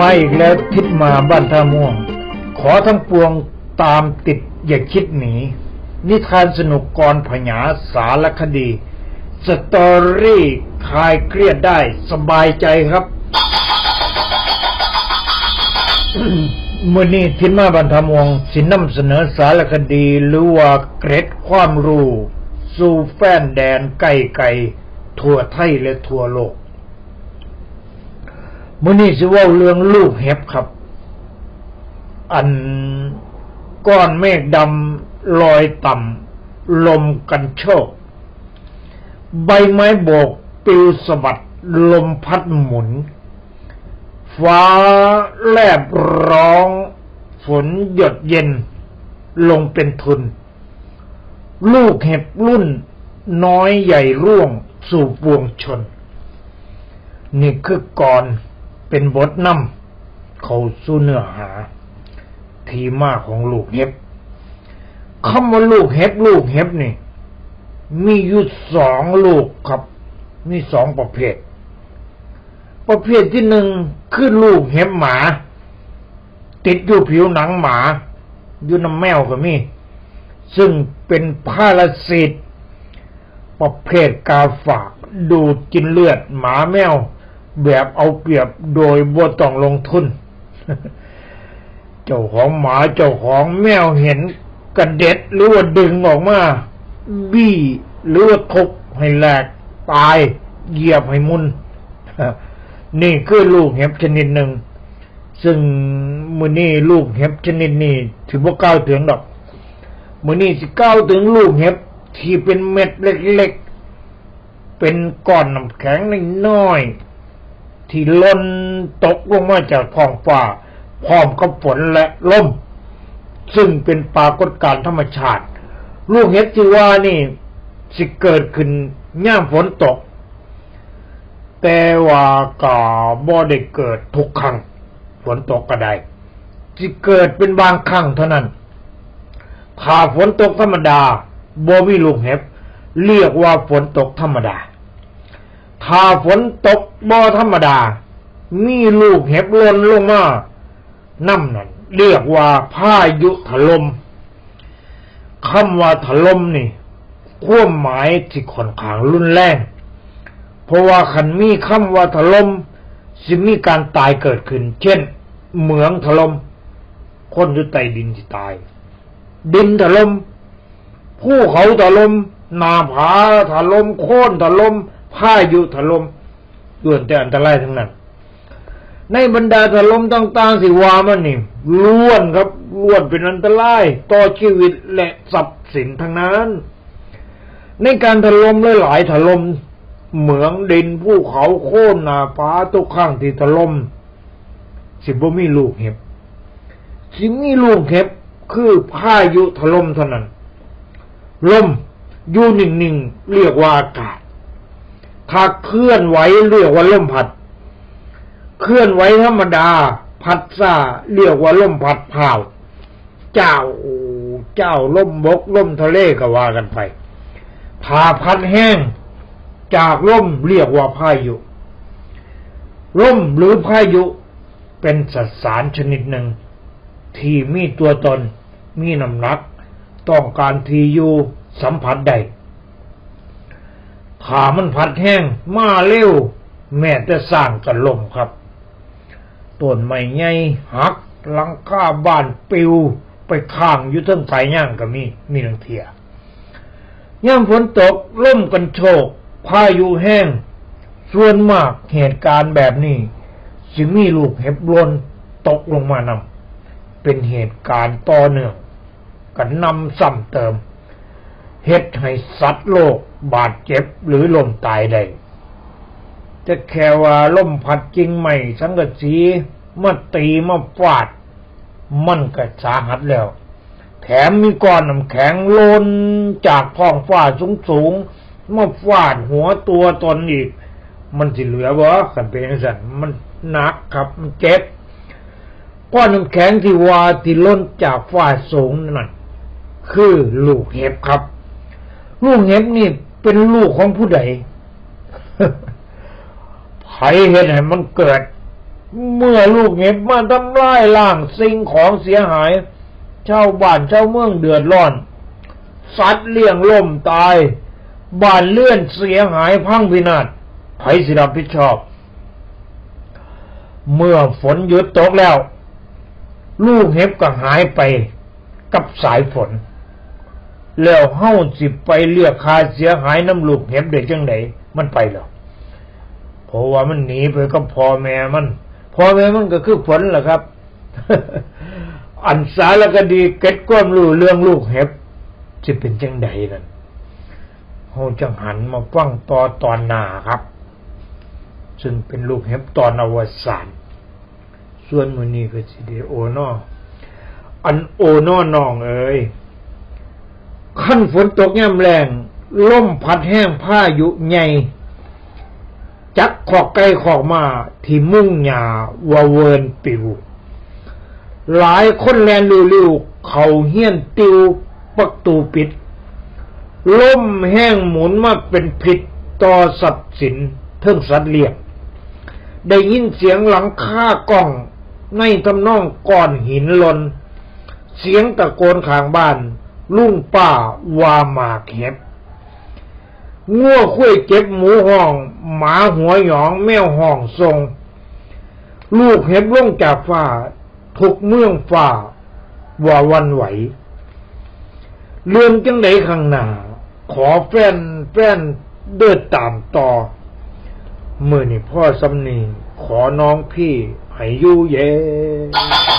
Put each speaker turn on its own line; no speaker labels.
มาอีกแล้วทิศมาบ้านท่าม่วง ขอทั้งปวงตามติดอย่าคิดหนี นิทานสนุกกรผญาสารคดี สตอรี่คลายเครียดได้สบายใจครับมื่อนี้ทิศมาบันทมวงสินนำเสนอสารคดีหรือว่าเกร็ดความรู้ สู่แฟนแดนไก่ไก่ทั่วไทยและทั่วโลก มื่อนี้สิว่าเรื่องลูกเห็บครับ อันก้อนเมฆดำลอยต่ำลมกันโชก ใบไม้โบกปิวสะบัดลมพัดหมุน ฟ้าแลบร้อง ฝนหยดเย็น ลงเป็นทุน ลูกเห็บรุ่นน้อยใหญ่ร่วงสู่ปวงชน นี่คือก่อน เป็นบทนำเขาสู้เนื้อหา ทีมาของลูกเห็บคำว่าลูกเห็บลูกเห็บนี่ มีอยู่สองลูกครับ มีสองประเภท ประเภทที่หนึ่งคือลูกเห็บหมา ติดอยู่ผิวหนังหมาอยู่น้ำแมวก็มี ซึ่งเป็นพาราสิตประเภทกาฝาก ดูดกินเลือดหมาแมว แบบเอาเปรียบโดยบ่ต้องลงทุน เจ้าของหมาเจ้าของแมวเห็นกระเด็ดหรือว่าดึงออกมา บี้หรือว่าทุบให้แหลกตายเหยียบให้มุนนี่คือลูกเห็บชนิดหนึ่ง ซึ่งมือนี่ลูกเห็บชนิดนี้ถือว่าก้าวถึงดอกมือนี่สิก้าวถึงลูกเห็บที่เป็นเม็ดเล็กๆ เป็นก้อนน้ำแข็งน้อยๆ ที่ล่นตกลงมาจากท้องฟ้า พร้อมกับฝนและลม ซึ่งเป็นปรากฏการณ์ธรรมชาติ ลูกเห็บที่ว่านี่สิเกิดขึ้นย่ามฝนตก แต่ว่าก็บ่ได้เกิดทุกครั้งฝนตกก็ได้สิเกิดเป็นบางครั้งเท่านั้นถ้าฝนตกธรรมดาบ่มีลูกเห็บเรียกว่าฝนตกธรรมดา ถ้าฝนตกบ่ธรรมดา มีลูกเห็บล่นลงมาน้ำนั่นเรียกว่าพายุถลม่มคำว่าถล่มนี่ความหมายที่ค่อนข้างรุนแรง เพราะว่าขันมีคำว่าถล่มสิมีการตายเกิดขึ้น เช่น เหมืองถล่มคนอยู่ใต้ดินที่ตาย ดินถล่มภูเขาถล่มนาผาถล่มโค่นถล่ม พายุถล่มล้วนแต่อันตรายทั้งนั้น ในบรรดาถล่มต่างๆสิวามันนี่ล้วนครับล้วนเป็นอันตรายต่อชีวิตและทรัพย์สินทั้งนั้น ในการถล่มหลายๆถล่มเหมืองดินภูเขาโค่นนาผาทุกข้างที่ถล่มสิบ่มีลูกเห็บสิมีลูกเห็บคือพายุถล่มเท่านั้นลมอยู่หนิ่งๆเรียกว่าอากาศ ถ้าเคลื่อนไหวเรียกว่าลมพัด เคลื่อนไหวธรรมดาพัดซาเรียกว่าลมพัดพาวเจ้าเจ้าลมบกลมทะเลก็ว่ากันไปพาพัดแห้ง จากลมเรียกว่าพายุลมหรือพายุเป็นสสารชนิดหนึ่ง ที่มีตัวตนมีน้ำหนัก ต้องการทีอยู่สัมผัสใด ถ้ามันพัดแห้ง มาเร็ว แม่จะสร้างกันลมครับต้นไม้ใหญ่หักหลังคาบ้านปิว ไปข้างอยู่ทั้งสายย่างก็มี มีนังเทียย่ามฝนตกล่มกันโชก พายุแห้ง ส่วนมากเหตุการณ์แบบนี้จึงมีลูกเห็บลนตกลงมานำเป็นเหตุการณ์ต่อเนื่องกันนำซ้ำเติม เฮ็ดให้สัตว์โลกบาดเจ็บหรือล้มตายได้จะแค่ว่าล่มพัดจริงไหมสังกสีมาตีมาฟาด มันก็สาหัสแล้ว แถมมีก้อนน้ำแข็งโลนจากท้องฟ้าสูงสูงมาฟาดหัวตัวตนอีก มันสิเหลือบ่กันเป็นจังซั่นมันหนักครับมันเจ็บก้อนน้ำแข็งที่ว่าที่ล้นจากฟ้าสูงนั่นคือลูกเห็บครับ ลูกเห็บนี่เป็นลูกของผู้ใดไผเห็นให้มันเกิด เมื่อลูกเห็บมาทำลายล่างสิ่งของเสียหายชาวบ้านชาวเมืองเดือดร้อน สัตว์เลี้ยงล่มตาย บ้านเลื่อนเสียหายพังพินาศไผสิรับผิดชอบ เมื่อฝนหยุดตกแล้ว ลูกเห็บก็หายไปกับสายฝน แล้วเฮาสิไปเรียกค่าเสียหายน้ำลูกเห็บได้จังไดมันไปแล้วเพราะว่ามันหนีไปกับพ่อแม่มันพ่อแม่มันก็คือฝนแหละครับ อันสารคดีเก็ดความรู้เรื่องลูกเห็บจะเป็นจังไดนั่นเฮาจังหันมาฟังต่อตอนหน้าครับ ซึ่งเป็นลูกเห็บตอนอวสานส่วนมือนี้ก็สิได้โอนออันโอนอนองเอ้ย ขั้นฝนตกย่ำแรงลมพัดแห้งผ้ายุใหญ่จักขอกไก่ขอกมา ที่มุ่งหญ้าวาเวินปิว หลายคนแลนลิวๆเขาเฮี้ยนติวประตูปิด ล่มแห้งหมุนมาเป็นผิดต่อทรัพย์สินเทิงสัตว์เลี้ยงได้ยินเสียงหลังคากล้องในทำนองก้อนหินลน เสียงตะโกนข้างบ้าน ลุงป้าวาหมากเห็บงัวคุ้ยเก็บหมูห้อง หมาหัวหยองแมวห้องทรง ลูกเห็บลงจากฟ้าทุกเมืองฟ้าว่าวันไหว เรื่องจังไดข้างหน้า ขอแฟนแฟนเดินตามต่อ เมื่อนี่พ่อสำนีขอน้องพี่ให้ยู่เย็น